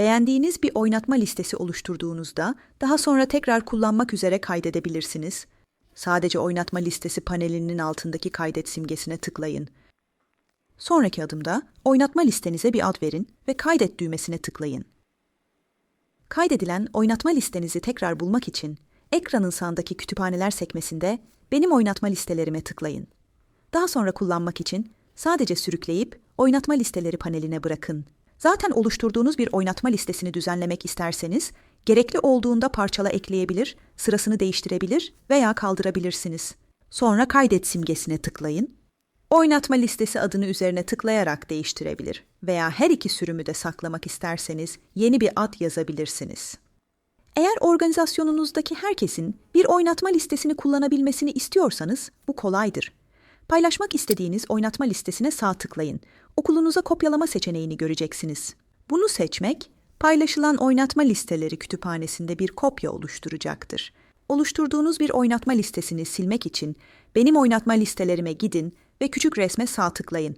Beğendiğiniz bir oynatma listesi oluşturduğunuzda daha sonra tekrar kullanmak üzere kaydedebilirsiniz. Sadece oynatma listesi panelinin altındaki kaydet simgesine tıklayın. Sonraki adımda oynatma listenize bir ad verin ve kaydet düğmesine tıklayın. Kaydedilen oynatma listenizi tekrar bulmak için ekranın sağındaki kütüphaneler sekmesinde Benim oynatma listelerime tıklayın. Daha sonra kullanmak için sadece sürükleyip oynatma listeleri paneline bırakın. Zaten oluşturduğunuz bir oynatma listesini düzenlemek isterseniz gerekli olduğunda parçala ekleyebilir, sırasını değiştirebilir veya kaldırabilirsiniz. Sonra kaydet simgesine tıklayın. Oynatma listesi adını üzerine tıklayarak değiştirebilir veya her iki sürümü de saklamak isterseniz yeni bir ad yazabilirsiniz. Eğer organizasyonunuzdaki herkesin bir oynatma listesini kullanabilmesini istiyorsanız bu kolaydır. Paylaşmak istediğiniz oynatma listesine sağ tıklayın. Okulunuza kopyalama seçeneğini göreceksiniz. Bunu seçmek, paylaşılan oynatma listeleri kütüphanesinde bir kopya oluşturacaktır. Oluşturduğunuz bir oynatma listesini silmek için benim oynatma listelerime gidin ve küçük resme sağ tıklayın.